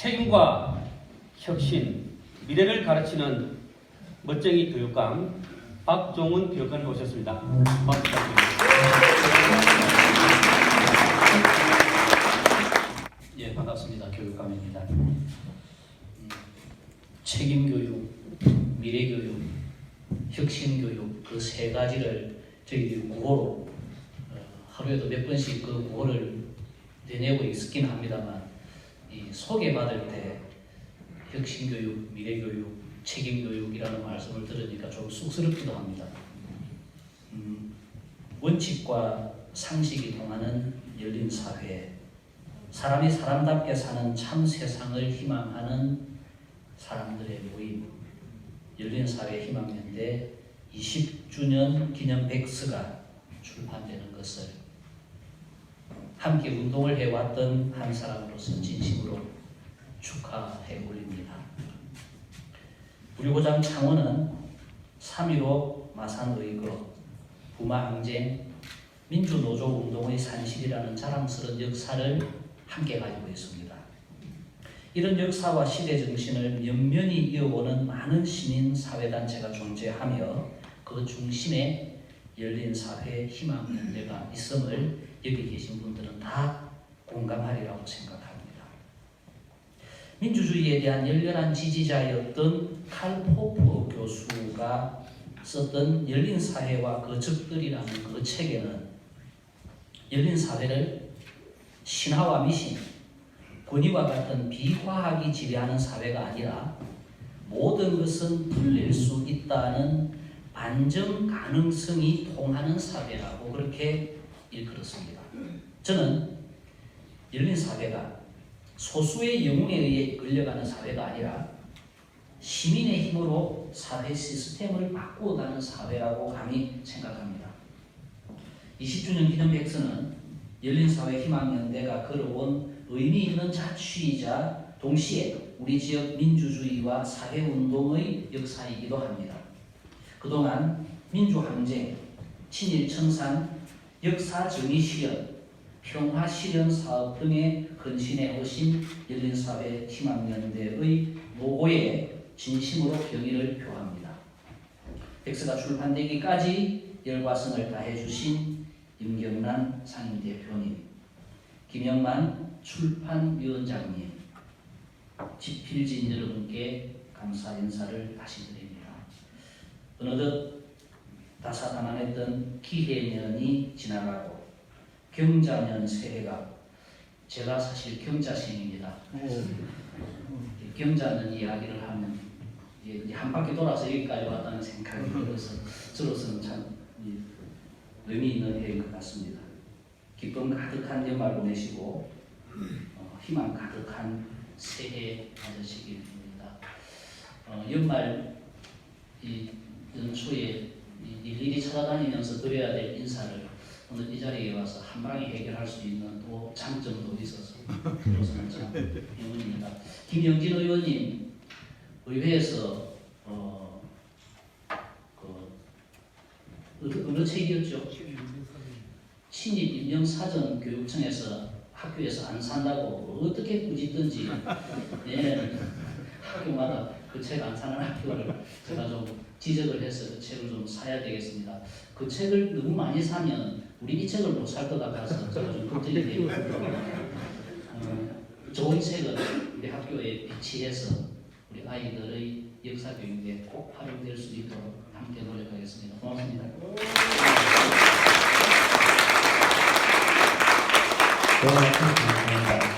책임과 혁신, 미래를 가르치는 멋쟁이 교육감 박종훈 교육감을 모셨습니다. 박수 부탁드립니다. 예, 반갑습니다. 교육감입니다. 음, 책임 교육, 미래 교육, 혁신 교육 그 세 가지를 저희들이 구호로 어, 하루에도 몇 번씩 그 구호를 내내고 있긴 합니다만 이 소개받을 때 혁신교육, 미래교육, 책임교육이라는 말씀을 들으니까 좀 쑥스럽기도 합니다. 음, 원칙과 상식이 통하는 열린 사회, 사람이 사람답게 사는 참 세상을 희망하는 사람들의 모임 열린 사회 희망연대 20주년 기념 백서가 출판되는 것을 함께 운동을 해왔던 한 사람으로서 진심으로 축하해 올립니다. 우리 고장 창원은 3.15 마산의거, 부마항쟁, 민주노조 운동의 산실이라는 자랑스러운 역사를 함께 가지고 있습니다. 이런 역사와 시대 정신을 연면히 이어오는 많은 시민 사회단체가 존재하며 그 중심에 열린 사회 희망 연대가 있음을 여기 계신 분들은 다 공감하리라고 생각합니다. 민주주의에 대한 열렬한 지지자였던 칼 포퍼 교수가 썼던 열린 사회와 그 적들이라는 그 책에는 열린 사회를 신화와 미신, 권위와 같은 비과학이 지배하는 사회가 아니라 모든 것은 풀릴 수 있다는 반전 가능성이 통하는 사회라고 그렇게 일컬었습니다. 저는 열린 사회가 소수의 영웅에 의해 이끌려가는 사회가 아니라 시민의 힘으로 사회 시스템을 바꾸어가는 사회라고 감히 생각합니다. 20주년 기념 백서는 열린사회 희망연대가 걸어온 의미 있는 자취이자 동시에 우리 지역 민주주의와 사회운동의 역사이기도 합니다. 그동안 민주항쟁, 친일청산, 역사정의 실현, 평화 실현 사업 등에 헌신해 오신 열린사회 희망연대의 노고에 진심으로 경의를 표합니다. 백서가 출판되기까지 열과성을 다해 주신 임경란 상임대표님, 김영만 출판위원장님, 집필진 여러분께 감사 인사를 다시 드립니다. 어느덧 다사다난했던 기해년이 지나가고 경자년 새해가 제가 사실 경자생입니다. 경자년 이야기를 하면 이제 한 바퀴 돌아서 여기까지 왔다는 생각이 들어서 저로서는 참 이, 의미 있는 해인 것 같습니다. 기쁨 가득한 연말 보내시고 어, 희망 가득한 새해 맞으시길 바랍니다. 어, 연말 이 연초에 이- 일일이 찾아다니면서 드려야 될 인사를 오늘 이 자리에 와서 한 방에 해결할 수 있는 또 장점도 있어서 저로서는 참 영원입니다. 김영진 의원님 의회에서 어, 그 어느, 책이었죠? 친일 인명 사전 교육청에서 학교에서 안 산다고 어떻게 꾸짖든지 내년에는 학교마다 그 책 안 사는 학교를 제가 좀 지적을 해서 그 책을 좀 사야 되겠습니다. 그 책을 너무 많이 사면 우리 이 책을 못 살 것 같아서 제가 좀 걱정이 돼요. 어, 좋은 책을 우리 학교에 비치해서 우리 아이들의 역사 교육에 꼭 활용될 수 있도록 함께 노력하겠습니다. 고맙습니다. 고맙습니다.